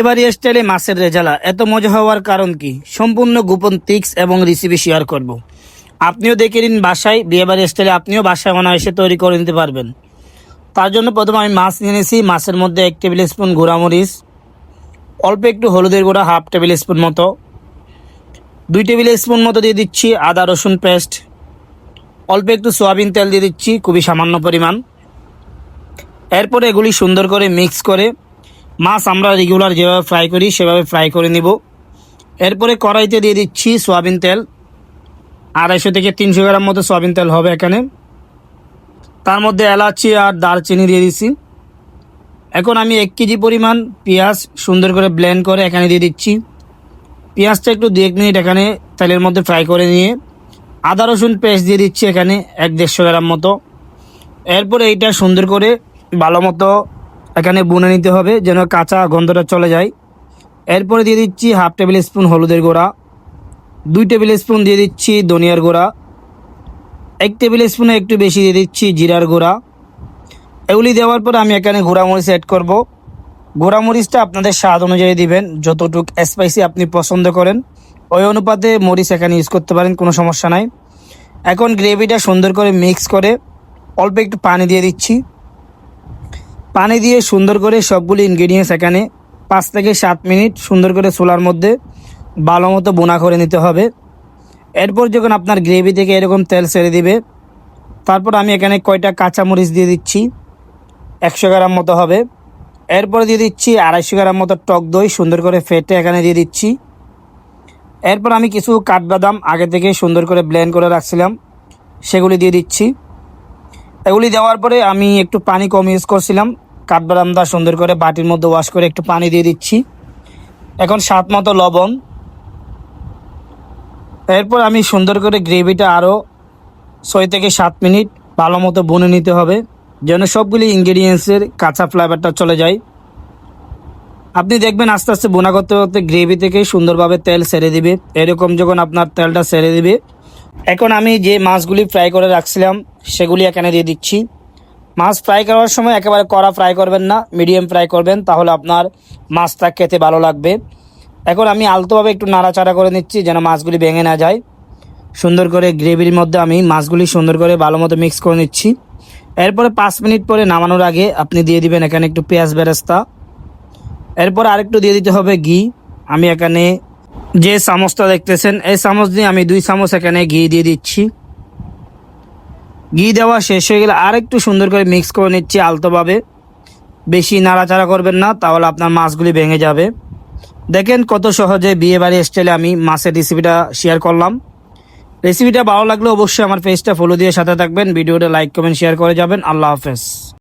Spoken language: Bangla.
এবারে স্টাইলে মাছের রেজালা। এত মজা হওয়ার কারণ কি? সম্পূর্ণ গোপন টিক্স এবং রেসিপি শেয়ার করব। আপনিও দেখে নিন বাসায় বিয়েবাড়ি স্টাইলে আপনিও বাসায় অনায়াসে তৈরি করে নিতে পারবেন। তার জন্য প্রথমে আমি মাছ নিয়ে নিয়েছি। মাছের মধ্যে এক টেবিল স্পুন গুঁড়ামরিচ, অল্প একটু হলুদের গুঁড়া, হাফ টেবিল স্পুন মতো। দুই টেবিল স্পুন মতো দিয়ে দিচ্ছি আদা, রসুন পেস্ট। অল্প একটু সয়াবিন তেল দিয়ে দিচ্ছি, খুবই সামান্য পরিমাণ। এরপরে এগুলি সুন্দর করে মিক্স করে মাছ আমরা রেগুলার যেভাবে ফ্রাই করি, সেভাবে ফ্রাই করে নিব। এরপরে কড়াইতে দিয়ে দিচ্ছি সয়াবিন তেল। আড়াইশো থেকে তিনশো গ্রাম মতো সয়াবিন তেল হবে এখানে। তার মধ্যে এলাচি আর দারচিনি দিয়ে দিচ্ছি এখন আমি এক কেজি পরিমাণ পেঁয়াজ সুন্দর করে ব্লেন্ড করে এখানে দিয়ে দিচ্ছি। পেঁয়াজটা একটু দু এক মিনিট এখানে তেলের মধ্যে ফ্রাই করে নিয়ে আদা, রসুন পেস্ট দিয়ে দিচ্ছি এখানে এক দেড়শো গ্রাম মতো। এরপরে এইটা সুন্দর করে ভালো মতো এখানে বুনে নিতে হবে যেন কাঁচা গন্ধটা চলে যায়। এরপরে দিয়ে দিচ্ছি হাফ টেবিল স্পুন হলুদের গুঁড়া, দুই টেবিল স্পুন দিয়ে দিচ্ছি ধনিয়ার গুঁড়া, এক টেবিল স্পুনে একটু বেশি দিয়ে দিচ্ছি জিরার গুঁড়া। এগুলি দেওয়ার পর আমি এখানে গুঁড়ামরিচ অ্যাড করব। গুঁড়ামরিচটা আপনাদের স্বাদ অনুযায়ী দিবেন, যতটুক স্পাইসি আপনি পছন্দ করেন। ওই অনুপাতে মরিচ এখানে ইউজ করতে পারেন, কোনো সমস্যা নাই। এখন গ্রেভিটা সুন্দর করে মিক্স করে অল্প একটু পানি দিয়ে দিচ্ছি। পানি দিয়ে সুন্দর করে সবগুলি ইনগ্রিডিয়েন্টস এখানে পাঁচ থেকে সাত মিনিট সুন্দর করে চুলার মধ্যে ভালো মতো বোনা করে নিতে হবে। এরপর যখন আপনার গ্রেভি থেকে এরকম তেল ছেড়ে দিবে, তারপর আমি এখানে কয়টা কাঁচামরিচ দিয়ে দিচ্ছি, একশো গ্রাম মতো হবে। এরপর দিয়ে দিচ্ছি আড়াইশো গ্রাম মতো টক দই সুন্দর করে ফেটে এখানে দিয়ে দিচ্ছি। এরপর আমি কিছু কাঠবাদাম আগে থেকে সুন্দর করে ব্লেন্ড করে রাখছিলাম, সেগুলি দিয়ে দিচ্ছি। এগুলি দেওয়ার পরে আমি একটু পানি কম ইউজ করছিলাম কাঠবাদামটা সুন্দর করে বাটির মধ্যে ওয়াশ করে একটু পানি দিয়ে দিচ্ছি। এখন স্বাদ মতো লবণ। এরপর আমি সুন্দর করে গ্রেভিটা আরও ছয় থেকে সাত মিনিট ভালো মতো বুনে নিতে হবে, যেন সবগুলি ইনগ্রিডিয়েন্টসের কাঁচা ফ্লেভারটা চলে যায়। আপনি দেখবেন আস্তে আস্তে বোনা করতে করতে গ্রেভি থেকে সুন্দরভাবে তেল সেরে দিবে। এরকম যখন আপনার তেলটা সেরে দিবে। এখন আমি যে মাছগুলি ফ্রাই করে রাখছিলাম, সেগুলি এখানে দিয়ে দিচ্ছি। মাছ ফ্রাই করার সময় একেবারে কড়া ফ্রাই করবেন না মিডিয়াম ফ্রাই করবেন, তাহলে আপনার মাছটা খেতে ভালো লাগবে। এখন আমি আলতোভাবে একটু নাড়াচাড়া করে নিচ্ছি যেন মাছগুলি ভেঙে না যায়। সুন্দর করে গ্রেভির মধ্যে আমি মাছগুলি সুন্দর করে ভালো মতো মিক্স করে নিচ্ছি। এরপরে পাঁচ মিনিট পরে নামানোর আগে আপনি দিয়ে দিবেন এখানে একটু পেঁয়াজ বেরেস্তা। এরপর আরেকটু দিয়ে দিতে হবে ঘি। আমি এখানে যে চামচটা দেখতেছেন, এই চামচ দিয়ে আমি দুই চামচ এখানে ঘি দিয়ে দিচ্ছি। ঘি দেওয়া শেষ হয়ে গেলে আর একটু সুন্দর করে মিক্স করে নিচ্ছি আলতোভাবে। বেশি নাড়াচাড়া করবেন না, তাহলে আপনার মাছগুলি ভেঙে যাবে। দেখেন কত সহজে বিয়ে বাড়ি স্টাইলে আমি মাছের রেসিপিটা শেয়ার করলাম। রেসিপিটা ভালো লাগলে অবশ্যই আমার পেজটা ফলো দিয়ে সাথে থাকবেন, ভিডিওটা লাইক কমেন্ট শেয়ার করে যাবেন। আল্লাহ হাফেজ।